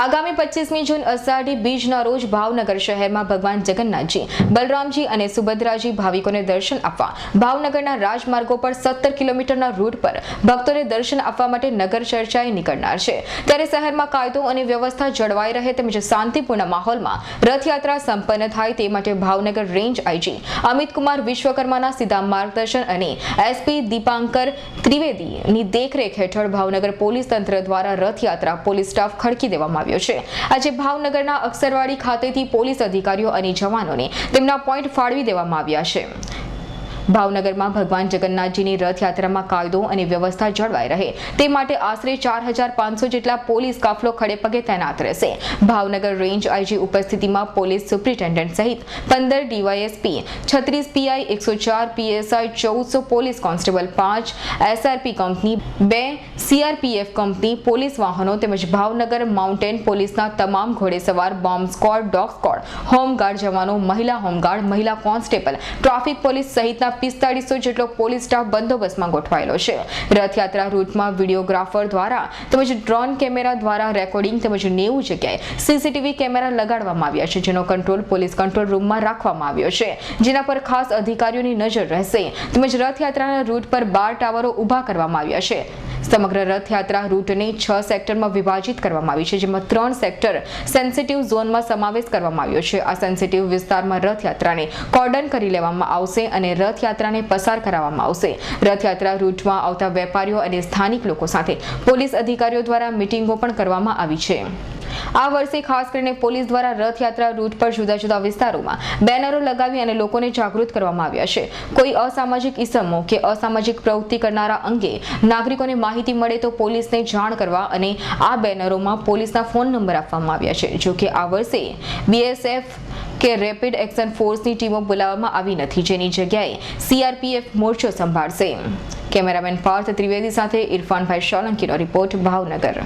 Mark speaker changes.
Speaker 1: આગામી પચીસમી જૂન અષાઢી બીજના રોજ ભાવનગર શહેરમાં ભગવાન જગન્નાથજી, બલરામજી અને સુભદ્રાજી ભાવિકોને દર્શન આપવા, ભાવનગરના રાજમાર્ગો પર સત્તર કિલોમીટરના રૂટ પર ભક્તોને દર્શન આપવા માટે નગર ચર્ચાએ નીકળનાર છે. ત્યારે શહેરમાં કાયદો અને વ્યવસ્થા જળવાઈ રહે તેમજ શાંતિપૂર્ણ માહોલમાં રથયાત્રા સંપન્ન થાય તે માટે ભાવનગર રેન્જ આઈજી અમિતકુમાર વિશ્વકર્માના સીધા માર્ગદર્શન અને એસપી દીપાંકર ત્રિવેદીની દેખરેખ હેઠળ ભાવનગર પોલીસ તંત્ર દ્વારા રથયાત્રા પોલીસ સ્ટાફ ખડકી દેવામાં આવ્યો છે. આજે ભાવનગરના અક્ષરવાડી ખાતેથી પોલીસ અધિકારીઓ અને જવાનોને તેમના પોઈન્ટ ફાળવી દેવામાં આવ્યા છે. ભાવનગરમાં ભગવાન જગન્નાથજીની રથયાત્રામાં કાયદો અને વ્યવસ્થા જળવાઈ રહે. તે માટે આશરે ચાર જેટલા પોલીસ કાફલો ખડેપગે તૈનાત રહેશે. ભાવનગર રેન્જ આઈજી ઉપસ્થિતિમાં પોલીસ સુપ્રિન્ટેન્ડન્ટ સહિત પંદર ડીવાયએસપી, છત્રીસ પીઆઈ, એકસો ચાર પીએસઆઈ, ચૌદસો પોલીસ કોન્સ્ટેબલ, પાંચ એસઆરપી કંપની, બે સીઆરપીએફ કંપની, પોલીસ વાહનો તેમજ ભાવનગર માઉન્ટેન પોલીસના તમામ ઘોડેસવાર, bomb squad, dog squad, home guard જવાનો, મહિલા હોમગાર્ડ, મહિલા કોન્સ્ટેબલ, ટ્રાફિક પોલીસ સહિતના પિસ્તાળીસો જેટલો પોલીસ સ્ટાફ બંદોબસ્તમાં ગોઠવાયેલો છે. રથયાત્રા રૂટમાં વિડીયોગ્રાફર દ્વારા તેમજ ડ્રોન કેમેરા દ્વારા રેકોર્ડિંગ તેમજ નેવું જગ્યાએ સીસીટીવી કેમેરા લગાડવામાં આવ્યા છે, જેનો કંટ્રોલ પોલીસ કંટ્રોલ રૂમમાં રાખવામાં આવ્યો છે. જેના પર ખાસ અધિકારીઓની નજર રહેશે. તેમજ રથયાત્રાના રૂટ પર બાર ટાવરો ઊભા કરવામાં આવ્યા છે. સમગ્ર રથયાત્રા રૂટને છ સેક્ટરમાં વિભાજિત કરવામાં આવી છે, જેમાં ત્રણ સેક્ટર સેન્સિટિવ ઝોનમાં સમાવેશ કરવામાં આવ્યો છે. આ સેન્સિટિવ વિસ્તારમાં રથયાત્રાને કોર્ડન કરી લેવામાં આવશે અને રથયાત્રાને પસાર કરાવવામાં આવશે. રથયાત્રા રૂટમાં આવતા વેપારીઓ અને સ્થાનિક લોકો સાથે પોલીસ અધિકારીઓ દ્વારા મિટિંગો પણ કરવામાં આવી છે. આ વર્ષે ખાસ કરીને પોલીસ દ્વારા રથયાત્રા રૂટ પર જુદા જુદા વિસ્તારોમાં બેનરો લગાવી અને લોકોને જાગૃત કરવામાં આવ્યા છે. કોઈ અસામાજિક ઇસમો કે અસામાજિક પ્રવૃત્તિ કરનારા અંગે નાગરિકોને માહિતી મળે તો પોલીસને જાણ કરવા અને આ બેનરોમાં પોલીસના ફોન નંબર આપવામાં આવ્યા છે. જો કે આ વર્ષે બીએસએફ કે રેપિડ એક્શન ફોર્સની ટીમો બોલાવવામાં આવી નથી. જેની જગ્યાએ સીઆરપીએફ મોરચો સંભાળશે. કેમેરામેન પાર્થ ત્રિવેદી સાથે ઇરફાનભાઈ સોલંકીનો રિપોર્ટ ભાવનગર.